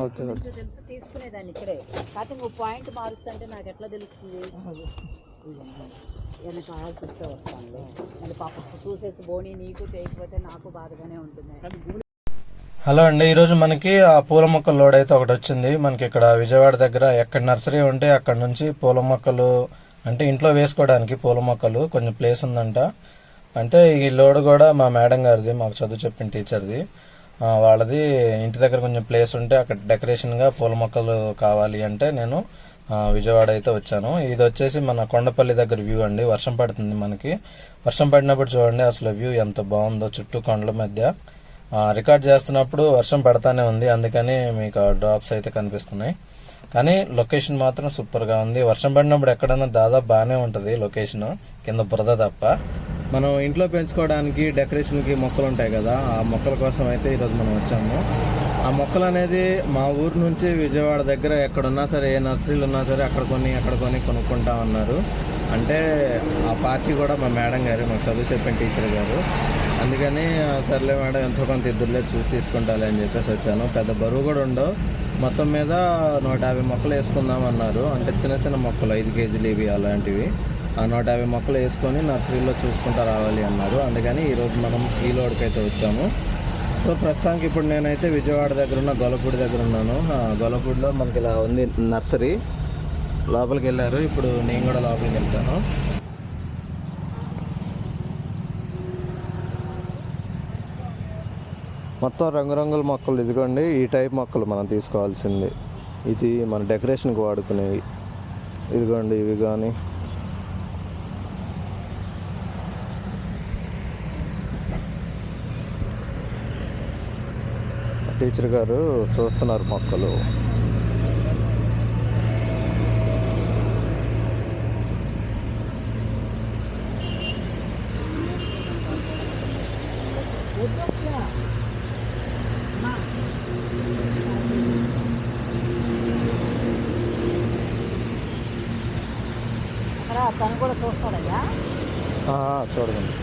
Okay. తెలుసు తీసుకునేదాన్ని ఇక్కడే కాకపోతే నువ్వు పాయింట్ మారుస్తుంటే నాకు ఎట్లా తెలుస్తుంది వస్తాను మళ్ళీ పాప చూసేసి బోని నీకు చేయకపోతే నాకు బాధగానే ఉంటుంది హలో అండి ఈరోజు మనకి ఆ పూల మొక్కల లోడ్ అయితే ఒకటి వచ్చింది. మనకి ఇక్కడ విజయవాడ దగ్గర ఎక్కడ నర్సరీ ఉంటే అక్కడ నుంచి పూల మొక్కలు అంటే ఇంట్లో వేసుకోవడానికి పూల మొక్కలు కొంచెం ప్లేస్ ఉందంట. అంటే ఈ లోడ్ కూడా మా మేడం గారిది మాకు చదువు చెప్పిన టీచర్ది. వాళ్ళది ఇంటి దగ్గర కొంచెం ప్లేస్ ఉంటే అక్కడ డెకరేషన్గా పూల మొక్కలు కావాలి అంటే నేను విజయవాడ అయితే వచ్చాను. ఇది వచ్చేసి మన కొండపల్లి దగ్గర వ్యూ అండి. వర్షం పడుతుంది మనకి. వర్షం పడినప్పుడు చూడండి అసలు వ్యూ ఎంత బాగుందో చుట్టూ కొండల మధ్య. రికార్డ్ చేస్తున్నప్పుడు వర్షం పడతానే ఉంది అందుకని మీకు డ్రాప్స్ అయితే కనిపిస్తున్నాయి. కానీ లొకేషన్ మాత్రం సూపర్గా ఉంది. వర్షం పడినప్పుడు ఎక్కడైనా దాదాపు బాగానే ఉంటుంది లొకేషన్ కింద బురద తప్ప. మనం ఇంట్లో పెంచుకోవడానికి డెకరేషన్కి మొక్కలు ఉంటాయి కదా ఆ మొక్కల కోసం అయితే ఈరోజు మనం వచ్చాము. ఆ మొక్కలు అనేది మా ఊరు నుంచి విజయవాడ దగ్గర ఎక్కడున్నా సరే ఏ నర్సరీలు ఉన్నా సరే అక్కడ కొన్ని అక్కడ కొన్ని కొనుక్కుంటా ఉన్నారు. అంటే ఆ పార్టీ కూడా మా మేడం గారు మాకు చదువు చెప్పిన టీచర్ గారు. అందుకని సర్లే మేడం ఎంతో కొంత ఇద్దరులే చూసి తీసుకుంటాలి అని చెప్పేసి వచ్చాను. పెద్ద బరువు కూడా ఉండవు. మొత్తం మీద నూట యాభై మొక్కలు వేసుకుందాం అన్నారు. అంటే చిన్న చిన్న మొక్కలు ఐదు కేజీలు ఇవి అలాంటివి. నూట యాభై మొక్కలు వేసుకొని నర్సరీలో చూసుకుంటా రావాలి అన్నారు. అందుకని ఈరోజు మనం ఈ లోడ్కి అయితే వచ్చాము. సో ప్రస్తుతానికి ఇప్పుడు నేనైతే విజయవాడ దగ్గర ఉన్న గొల్లపూడి దగ్గర ఉన్నాను. ఆ, గొల్లపూడిలో మనకి ఇలా ఉంది నర్సరీ. లోపలికి వెళ్ళారు. ఇప్పుడు నేను కూడా లోపలికి వెళ్తాను. మొత్తం రంగురంగుల మొక్కలు ఇదిగోండి. ఈ టైప్ మొక్కలు మనం తీసుకోవాల్సింది. ఇది మన డెకరేషన్కి వాడుకునేవి. ఇదిగోండి ఇవి కానీ. టీచర్ గారు చూస్తున్నారు మొక్కలు అక్కడ తను కూడా చూస్తాడయ్యా ఆ, చూడండి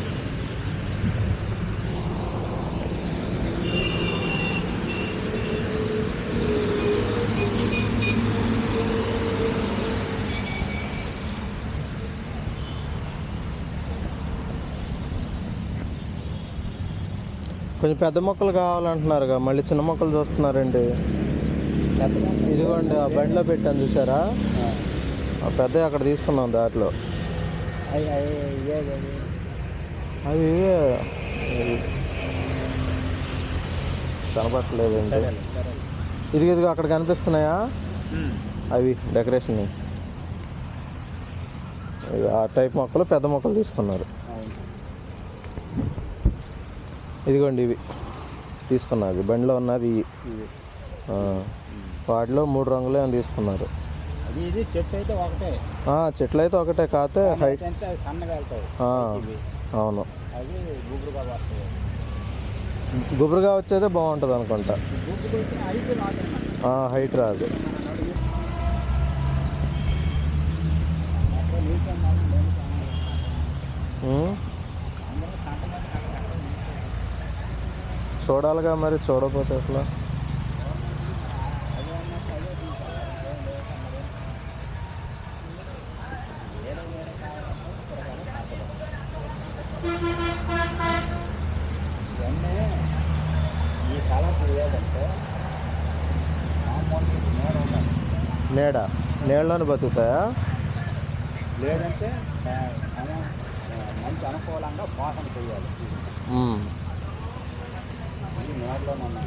కొంచెం పెద్ద మొక్కలు కావాలంటున్నారుగా. మళ్ళీ చిన్న మొక్కలు చూస్తున్నారండి. ఇదిగోండి ఆ బండిలో పెట్టాను చూసారా? ఆ పెద్ద అక్కడ తీసుకున్నాం దాంట్లో అవి ఇవే. ఇవి. ఇది ఇదిగో అక్కడ కనిపిస్తున్నాయా? అవి డెకరేషన్ ఆ టైప్ మొక్కలు పెద్ద మొక్కలు తీసుకున్నారు. ఇదిగోండి ఇవి. తీసుకున్నది బండిలో ఉన్నది ఇవి. వాటిలో మూడు రంగులే అని తీసుకున్నారు. చెట్లు అయితే ఒకటే కాతే హైట్ అవును. అవి గుబురుగా వచ్చేదే బాగుంటుంది అనుకుంటా. హైట్ రాదు. ఉమ్, అందరూ కంట మీద కంట చూడాలిగా మరి చూడకపోతే ఎట్లా అదే అన్నట్టు అదే వేరే వేరే కావాలంటే కూరగాయలు కాకలు ఇవన్నీ ఈ కలర్ లేదంటే మామూలు నేల ఉండాలి నీడ? నీళ్ళని బతుకుతాయా? లేదంటే మంచి అనుకూలంగా పోషణ చేయాలి. మాట్లాడమన్నా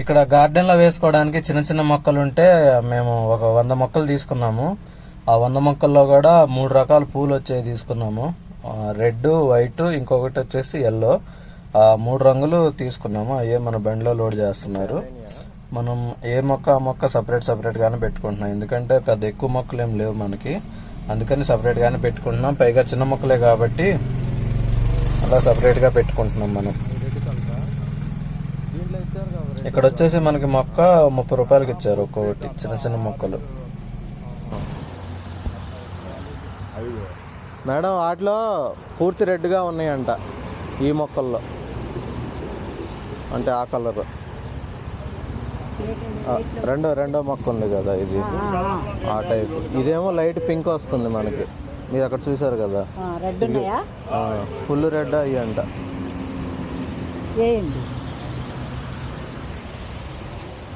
ఇక్కడ గార్డెన్లో వేసుకోవడానికి చిన్న చిన్న మొక్కలు ఉంటే మేము ఒక వంద మొక్కలు తీసుకున్నాము. ఆ వంద మొక్కల్లో కూడా మూడు రకాల పూలు వచ్చేవి తీసుకున్నాము. రెడ్ వైట్ ఇంకొకటి వచ్చేసి ఎల్లో ఆ మూడు రంగులు తీసుకున్నాము. అయ్యే మన బండిలో లోడ్ చేస్తున్నారు. మనం ఏ మొక్క ఆ మొక్క సపరేట్ సపరేట్గానే పెట్టుకుంటున్నాం. ఎందుకంటే పెద్ద ఎక్కువ మొక్కలు ఏం లేవు మనకి. అందుకని సపరేట్గానే పెట్టుకుంటున్నాం. పైగా చిన్న మొక్కలే కాబట్టి అలా సపరేట్గా పెట్టుకుంటున్నాం మనం. ఇక్కడ వచ్చేసి మనకి మొక్క ముప్పై రూపాయలకి ఇచ్చారు ఒక్కొక్కటి చిన్న చిన్న మొక్కలు. మేడం వాటిలో పూర్తి రెడ్గా ఉన్నాయంట ఈ మొక్కల్లో. అంటే ఆ కలర్. రెండో రెండో మొక్క ఉంది కదా ఇది. ఆ టైప్. ఇదేమో లైట్ పింక్ వస్తుంది మనకి. మీరు అక్కడ చూసారు కదా. రెడ్ ఉన్నాయా? ఫుల్ రెడ్ అయ్యి అంట వేయండి ఓ, జాగ్రత్త అండి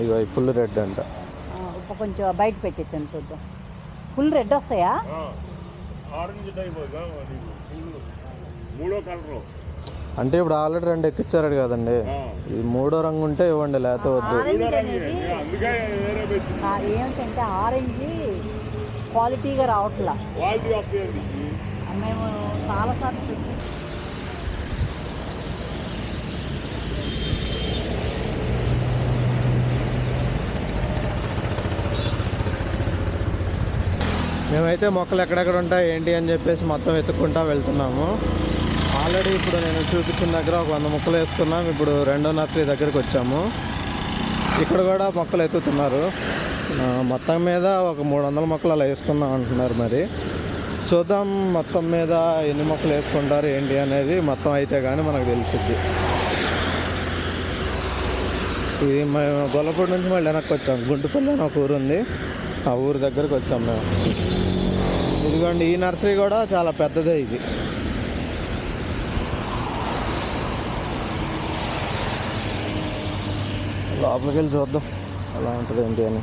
ఇగో ఫుల్ రెడ్ అంట. కొంచెం బయట పెట్టించండి చూద్దాం. ఫుల్ రెడ్ వస్తాయా? ఆరెంజ్ టైప్ మూడో కలర్. అంటే ఇప్పుడు ఆల్రెడీ రెండు ఎక్కిచ్చారు కదండి. ఈ మూడో రంగు ఉంటే ఇవ్వండి లేకపోతే వద్దు. ఏమిటంటే ఆరెంజ్ క్వాలిటీగా రావట్లా. మేము చాలాసార్లు మేమైతే మొక్కలు ఎక్కడెక్కడ ఉంటాయి ఏంటి అని చెప్పేసి మొత్తం వెతుక్కుంటా వెళ్తున్నాము. ఆల్రెడీ ఇప్పుడు నేను చూపించిన దగ్గర ఒక వంద మొక్కలు వేసుకున్నాం ఇప్పుడు రెండో నర్సరీ దగ్గరికి వచ్చాము. ఇక్కడ కూడా మొక్కలు ఎత్తుతున్నారు. మొత్తం మీద ఒక మూడు వందల మొక్కలు అలా వేసుకుందాం అంటున్నారు మరి. చూద్దాం మొత్తం మీద ఎన్ని మొక్కలు వేసుకుంటారు ఏంటి అనేది మొత్తం అయితే కానీ మనకు తెలుస్తుంది. ఇది మేము గొల్లపూడి నుంచి మళ్ళీ వెనక్కి వచ్చాం. గుంటుపల్లి అని ఒక ఊరు ఉంది. ఆ ఊరు దగ్గరకు వచ్చాం మేము. ఇదిగోండి ఈ నర్సరీ కూడా చాలా పెద్దదే ఇది. లోపలికి వెళ్ళి చూద్దాం ఎలా ఉంటుంది ఏంటి అని.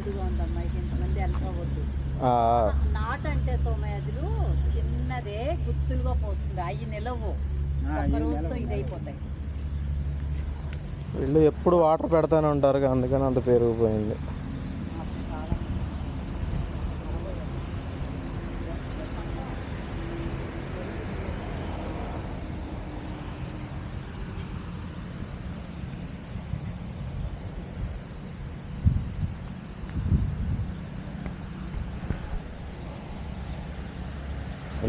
గాలిగా ఉందమ్మా ఇది ఇంతమంది ఆ, నాట్ అంటే సోమయాజులు చిన్నదే గుత్తులుగా పోస్తుంది. అవి నిలవు. ఒక రోజుతో ఇది అయిపోతాయి వీళ్ళు ఎప్పుడు వాటర్ పెడతానే ఉంటారు అందుకని అంత పెరిగిపోయింది.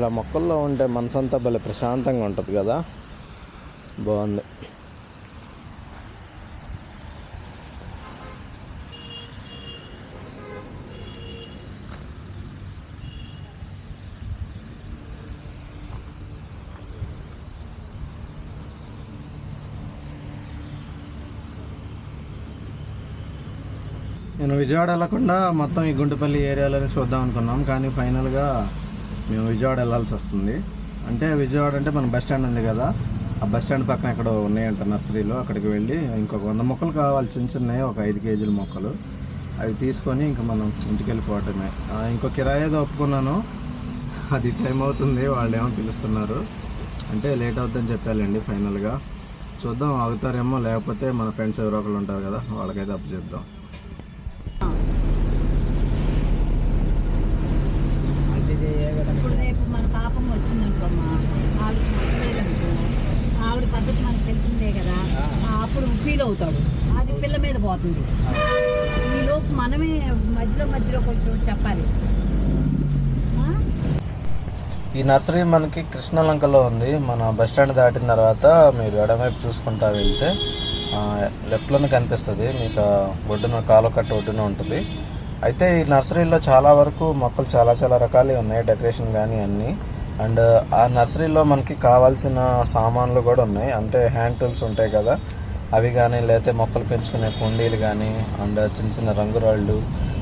ఇలా మొక్కల్లో ఉంటే మనసంతా భలే ప్రశాంతంగా ఉంటుంది కదా? బాగుంది. నేను విజయవాడ వెళ్ళకుండా మొత్తం ఈ గుంటుపల్లి ఏరియాలోనే చూద్దాం అనుకున్నాం. కానీ ఫైనల్గా మేము విజయవాడ వెళ్ళాల్సి వస్తుంది. అంటే విజయవాడ అంటే మన బస్ స్టాండ్ ఉంది కదా. ఆ బస్ స్టాండ్ పక్కన ఎక్కడ ఉన్నాయంట నర్సరీలో. అక్కడికి వెళ్ళి ఇంకొక వంద మొక్కలు కావాలి. చిన్న చిన్నవి ఒక ఐదు కేజీల మొక్కలు. అవి తీసుకొని ఇంకా మనం ఇంటికి వెళ్ళిపోవటమే ఇంకో కిరాయి ఏదో ఒప్పుకున్నాను. అది టైం అవుతుంది. వాళ్ళు ఏమో పిలుస్తున్నారు. అంటే లేట్ అవుతుందని చెప్పాలండి ఫైనల్గా. చూద్దాం. ఆగుతారేమో లేకపోతే మన ఫ్రెండ్స్ ఎవరో ఒకరు ఉంటారు కదా. వాళ్ళకైతే అప్పు చేద్దాం ఇప్పుడు రేపు మన పాపం వచ్చిందనుకోమ్మా ఆవిడ నచ్చలేదనుకో ఆవిడ పద్ధతి మనకు తెలిసిందే కదా ఆ, ఫెయిల్ అవుతాడు. అది పిల్ల మీద పోతుంది. ఈలోపు మనమే మధ్యలో మధ్యలో కొంచెం చెప్పాలి. ఈ నర్సరీ మనకి కృష్ణలంకలో ఉంది. మన బస్ స్టాండ్ దాటిన తర్వాత మీరు ఎడమవైపు చూసుకుంటా వెళ్తే లెఫ్ట్లోనే కనిపిస్తుంది. మీకు ఒడ్డున కాలు కట్ట ఒడ్డున ఉంటుంది. అయితే ఈ నర్సరీలో చాలా వరకు మొక్కలు చాలా చాలా రకాలు ఉన్నాయి. డెకరేషన్ కానీ అన్నీ. అండ్ ఆ నర్సరీలో మనకి కావాల్సిన సామాన్లు కూడా ఉన్నాయి. అంటే హ్యాండ్ టూల్స్ ఉంటాయి కదా అవి కానీ లేకపోతే మొక్కలు పెంచుకునే కుండీలు కానీ అండ్ చిన్న చిన్న రంగురాళ్ళు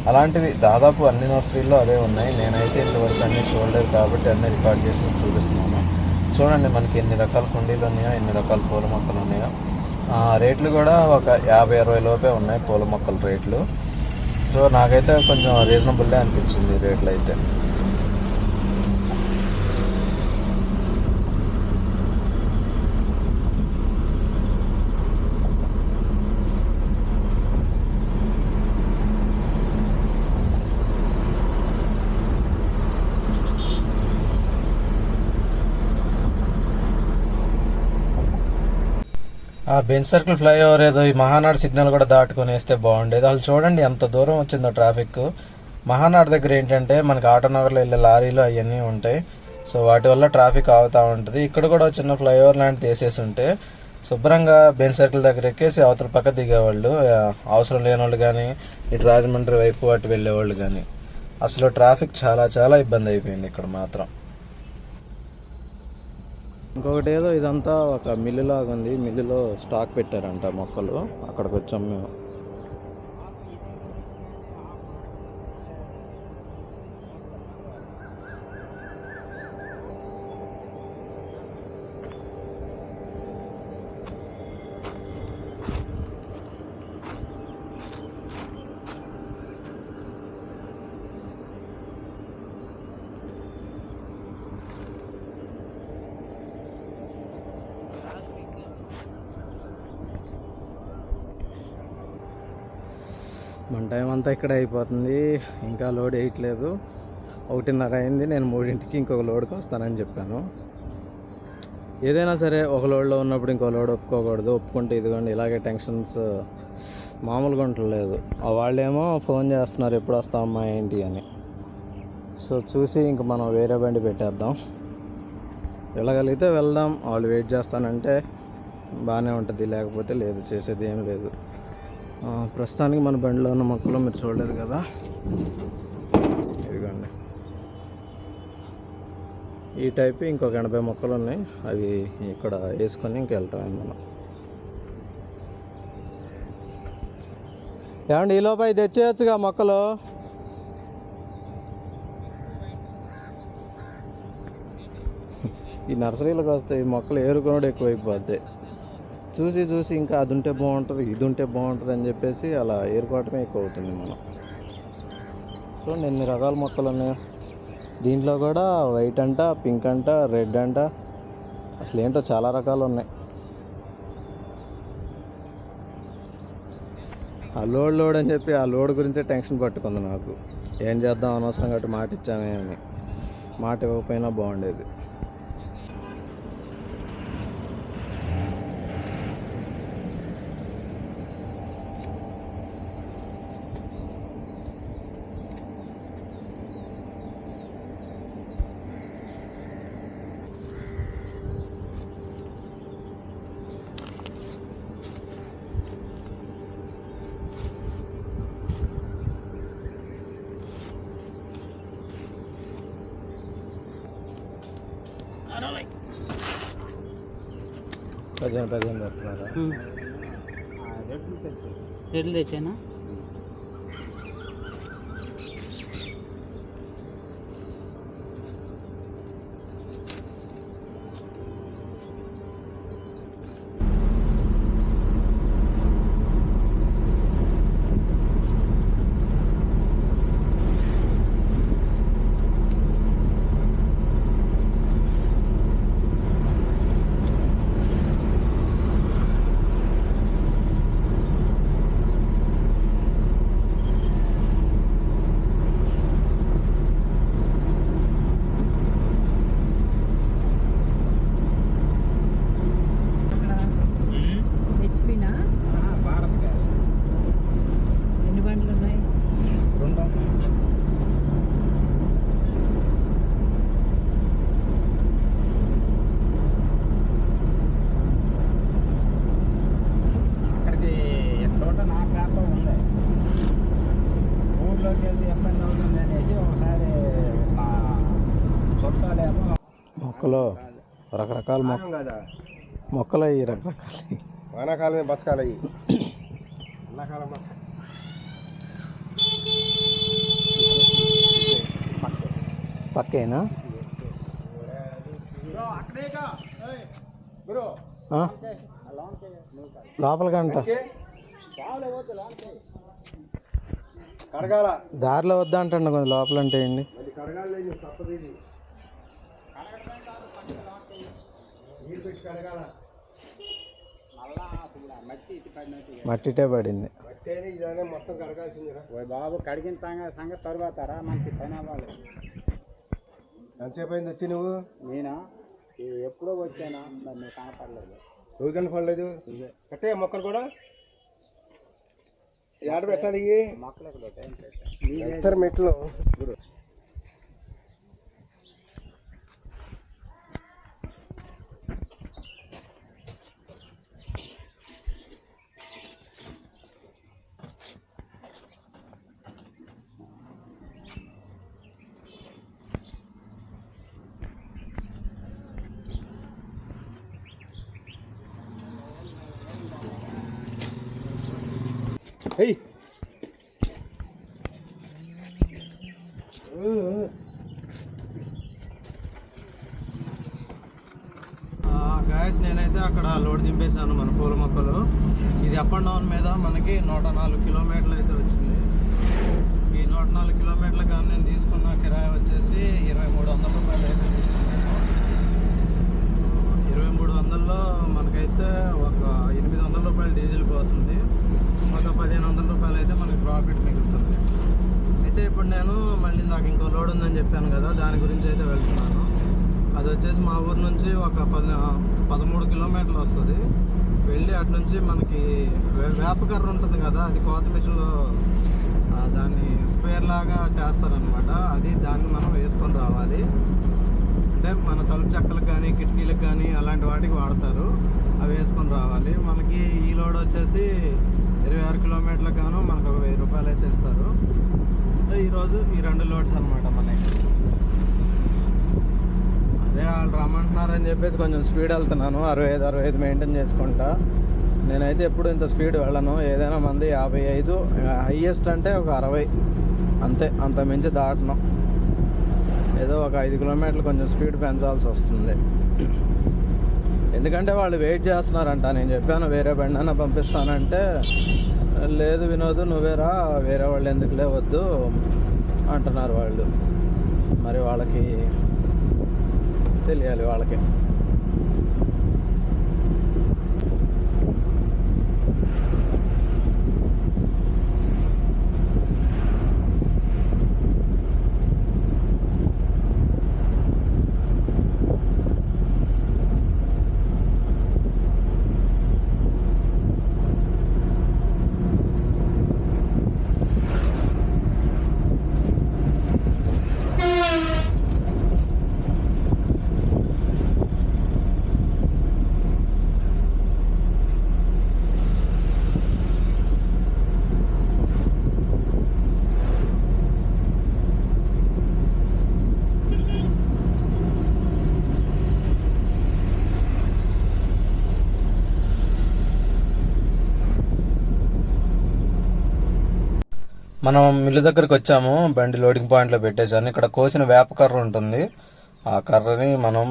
అలాంటివి దాదాపు అన్ని నర్సరీల్లో అవే ఉన్నాయి. నేనైతే ఇంతవరకు అన్నీ చూడలేదు కాబట్టి అన్నీ రికార్డ్ చేసి చూపిస్తున్నాను. చూడండి మనకి ఎన్ని రకాల కుండీలు ఉన్నాయో ఎన్ని రకాల పూల మొక్కలు ఉన్నాయో. రేట్లు కూడా ఒక యాభై అరవై లోపే ఉన్నాయి పూల మొక్కల రేట్లు. సో నాకైతే కొంచెం రీజనబుల్లే అనిపించింది రేట్లు అయితే బెంచ్ సర్కిల్ ఫ్లైఓవర్ ఏదో ఈ మహానాడు సిగ్నల్ కూడా దాటుకొని వేస్తే బాగుండేది. అసలు చూడండి ఎంత దూరం వచ్చిందో ట్రాఫిక్. మహానాడు దగ్గర ఏంటంటే మనకి ఆటోనగర్లో వెళ్ళే లారీలు అవన్నీ ఉంటాయి. సో వాటి వల్ల ట్రాఫిక్ ఆగుతూ ఉంటుంది. ఇక్కడ కూడా చిన్న ఫ్లైఓవర్ లాంటిది వేసేసి ఉంటే శుభ్రంగా బెంచ్ సర్కిల్ దగ్గర ఎక్కేసి అవతల పక్క దిగేవాళ్ళు అవసరం లేని వాళ్ళు కానీ ఇటు రాజమండ్రి వైపు అటు వెళ్ళేవాళ్ళు కానీ అసలు ట్రాఫిక్ చాలా చాలా ఇబ్బంది అయిపోయింది ఇక్కడ మాత్రం. ఇంకొకటి ఏదో ఇదంతా ఒక మిల్లు లాగా ఉంది మిల్లులో స్టాక్ పెట్టారంట మొక్కలు. అక్కడికి వచ్చాం మేము. టైం అంతా ఇక్కడ అయిపోతుంది. ఇంకా లోడ్ వేయట్లేదు. ఒకటిన్నర అయింది. నేను మూడింటికి ఇంకొక లోడ్కి వస్తానని చెప్పాను. ఏదైనా సరే ఒక లోడ్లో ఉన్నప్పుడు ఇంకో లోడ్ ఒప్పుకోకూడదు. ఒప్పుకుంటే ఇదిగోండి ఇలాగే టెన్షన్స్ మామూలుగా ఉండలేదు ఆ వాళ్ళేమో ఫోన్ చేస్తున్నారు ఎప్పుడు వస్తామమ్మా ఏంటి? అని. సో చూసి ఇంక మనం వేరే బండి పెట్టేద్దాం. వెళ్ళగలిగితే వెళ్దాం. వాళ్ళు వెయిట్ చేస్తానంటే బాగానే ఉంటుంది. లేకపోతే లేదు చేసేది ఏం లేదు. ప్రస్తుతానికి మన బండిలో ఉన్న మొక్కలు మీరు చూడలేదు కదా. ఇదిగోండి. ఈ టైప్ ఇంకొక ఎనభై మొక్కలు ఉన్నాయి. అవి ఇక్కడ వేసుకొని ఇంకెళ్తాం మనం ఏమండి ఈ లోపల తెచ్చేయచ్చుగా మొక్కలు? ఈ నర్సరీలకు వస్తే ఈ మొక్కలు ఏరుకునడు ఎక్కువైపోద్ది. చూసి చూసి ఇంకా అది ఉంటే బాగుంటుంది ఇది ఉంటే బాగుంటుంది అని చెప్పేసి అలా ఏరుకోవటమే ఎక్కువ అవుతుంది మనం. సో ఎన్ని రకాల మొక్కలు ఉన్నాయి దీంట్లో కూడా వైట్ అంట పింక్ అంట రెడ్ అంట అసలు ఏంటో చాలా రకాలు ఉన్నాయి. ఆ లోడ్ లోడ్ అని చెప్పి ఆ లోడ్ గురించే టెన్షన్ పట్టుకుంది నాకు. ఏం చేద్దాం అనవసరం కాబట్టి మాట ఇచ్చామే అని. మాట ఇవ్వకపోయినా బాగుండేది. పదిహేను పదిహేను పెడుతున్నారు. రేట్లు తెచ్చానా హెచ్పినా ఎన్ని బండ్లు ఉన్నాయి అక్కడికి ఎక్కడోట నా ప్రాంతం ఉంది ఊర్లోకి వెళ్తే ఇబ్బంది అవుతుంది అనేసి ఒకసారి మా చుట్టాలేమో మొక్కలు రకరకాల మొక్కలు అయ్యి రకరకాల వానాకాలమే బతకాలి అవి ఎండాకాలం బతకాలి పక్కేనా? కడగాల. దారిలో వద్దా అంటండి కొంచెం లోపల అంటే ఏంటి మళ్ళీ కడగాలి తప్పదు ఇది నీళ్ళు పెట్టి కడగాల మళ్ళా అసలు ఆ మట్టి ఇటు పడినట్టు మట్టిటే పడింది. మొత్తం కడగాల్సిందిరా బాబు కడిగిన సంగ- సంగతి తరువాత రా మనకి పని అవ్వాలి. ఎంతసేపు అయింది వచ్చి నువ్వు? నేను? ఎప్పుడో వచ్చానా? మరి నువ్వు కనపడలేదు. రోజు కనపడలేదు? కట్టే మొక్కలు కూడా? ఏడ పెట్టాలి? మొక్కలు ఎంత మెట్లు. గాయస్ నేనైతే అక్కడ లోడ్ దింపేశాను మన పూల మొక్కలు. ఇది అప్ అండ్ డౌన్ మీద మనకి నూట నాలుగు కిలోమీటర్లు అయితే వచ్చింది. ఈ నూట నాలుగు కిలోమీటర్లు కానీ నేను తీసుకున్న కిరాయి వచ్చేసి ఇరవై మూడు వందల రూపాయలు అయితే తీసుకున్నాను. ఇరవై మూడు వందల్లో మనకైతే ఒక ఎనిమిది వందల రూపాయలు డీజిల్ పోతుంది. ఒక పదిహేను వందల రూపాయలు అయితే మనకి ప్రాఫిట్ మిగులుతుంది. అయితే ఇప్పుడు నేను మళ్ళీ నాకు ఇంకో లోడ్ ఉందని చెప్పాను కదా దాని గురించి అయితే వెళ్తున్నాను. అది వచ్చేసి మా ఊరు నుంచి ఒక పది పదమూడు కిలోమీటర్లు వస్తుంది. వెళ్ళి అటు నుంచి మనకి వే- వేపకర్ర ఉంటుంది కదా అది కోత మిషన్లో దాన్ని స్పేర్ లాగా చేస్తారనమాట అది దాన్ని మనం వేసుకొని రావాలి. అంటే మన తలుపు చెక్కలకు కానీ కిటికీలకు కానీ అలాంటి వాటికి వాడతారు. అవి వేసుకొని రావాలి. మనకి ఈ లోడ్ వచ్చేసి ఇరవై ఆరు కిలోమీటర్లకు గాను మనకు ఒక వెయ్యి రూపాయలు అయితే ఇస్తారు. ఈరోజు ఈ రెండు లోడ్స్ అనమాట మనకి. అదే వాళ్ళు రమ్మంటున్నారని చెప్పేసి కొంచెం స్పీడ్ వెళ్తున్నాను. అరవై ఐదు అరవై ఐదు మెయింటైన్ చేసుకుంటా. నేనైతే ఎప్పుడు ఇంత స్పీడ్ వెళ్ళను. ఏదైనా మంది యాభై ఐదు హైయెస్ట్ అంటే ఒక అరవై. అంతే అంత మించి దాటను. ఏదో ఒక ఐదు కిలోమీటర్లు కొంచెం స్పీడ్ పెంచాల్సి వస్తుంది. ఎందుకంటే వాళ్ళు వెయిట్ చేస్తున్నారంట. నేను చెప్పాను వేరే బండి పంపిస్తానంటే లేదు వినోద్ నువ్వేరా వేరే వాళ్ళు ఎందుకు లేవద్దు అంటున్నారు వాళ్ళు. మరి వాళ్ళకి తెలియాలి వాళ్ళకి. మనం మిల్లు దగ్గరికి వచ్చాము బండి లోడింగ్ పాయింట్లో పెట్టేశాను. ఇక్కడ కోసిన వేప కర్ర ఉంటుంది. ఆ కర్రని మనం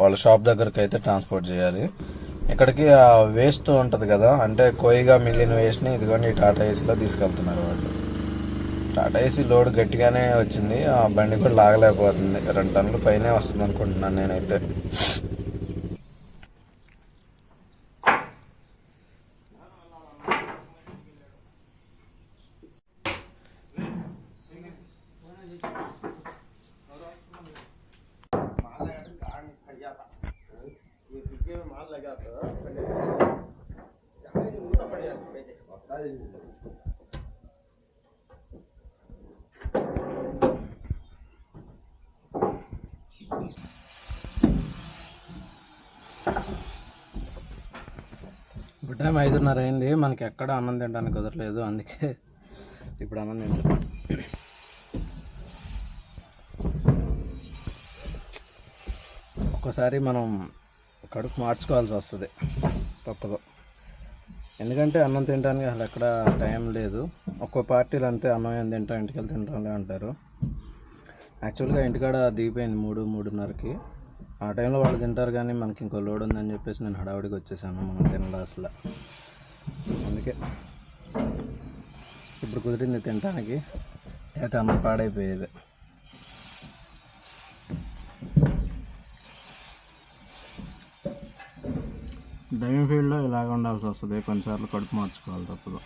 వాళ్ళ షాప్ దగ్గరికి అయితే ట్రాన్స్పోర్ట్ చేయాలి. ఇక్కడికి ఆ వేస్ట్ ఉంటుంది కదా అంటే కోయిగా మిగిలిన వేస్ట్ని ఇదిగోండి టాటా ఏసీలో తీసుకెళ్తున్నారు వాళ్ళు. టాటా ఏసీ లోడ్ గట్టిగానే వచ్చింది. ఆ బండి కూడా లాగలేకపోతుంది. రెండు టన్నులు పైనే వస్తుంది అనుకుంటున్నాను నేనైతే ఇప్పుడు టైం ఐదున్నర అయింది. మనకి ఎక్కడ అన్నం తినడానికి కుదరలేదు. అందుకే ఇప్పుడు అన్నం తింటాం ఒక్కోసారి మనం కడుపు మార్చుకోవాల్సి వస్తుంది. తప్పదు. ఎందుకంటే అన్నం తినడానికి అసలు ఎక్కడ టైం లేదు. ఒక్కో పార్టీలు అంతే. అన్నం ఏం తింటాం ఇంటికి వెళ్ళి తింటాంలే అంటారు. యాక్చువల్గా ఇంటికాడ దిగిపోయింది మూడు మూడున్నరకి. ఆ టైంలో వాళ్ళు తింటారు కానీ మనకి ఇంకో లోడ్ ఉందని చెప్పేసి నేను హడావుడికి వచ్చేసాను. మనం తినడం అసలు. అందుకే ఇప్పుడు కుదిరింది తినడానికి అయితే అమ్మ పాడైపోయేది. డ్రైవింగ్ ఫీల్డ్లో ఇలాగ ఉండాల్సి వస్తుంది. కొన్నిసార్లు కడుపు మార్చుకోవాలి తప్పదు.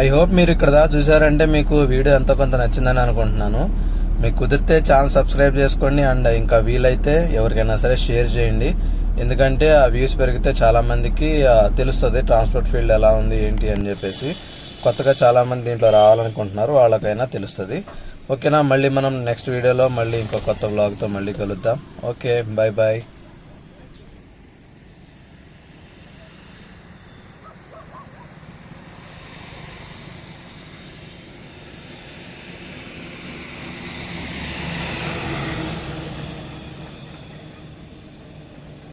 ఐ హోప్ మీరు ఇక్కడ దా చూసారంటే మీకు వీడియో ఎంతో కొంత నచ్చిందని అనుకుంటున్నాను. మీకు కుదిరితే ఛానల్ సబ్స్క్రైబ్ చేసుకోండి అండ్ ఇంకా వీలైతే ఎవరికైనా సరే షేర్ చేయండి. ఎందుకంటే ఆ వ్యూస్ పెరిగితే చాలా మందికి తెలుస్తుంది ట్రాన్స్పోర్ట్ ఫీల్డ్ ఎలా ఉంది ఏంటి అని చెప్పేసి. కొత్తగా చాలా మంది దీంట్లో రావాలనుకుంటున్నారు వాళ్ళకైనా తెలుస్తుంది. ఓకేనా మళ్ళీ మనం నెక్స్ట్ వీడియోలో మళ్ళీ ఇంకో కొత్త బ్లాగ్తో మళ్ళీ కలుద్దాం. Okay bye bye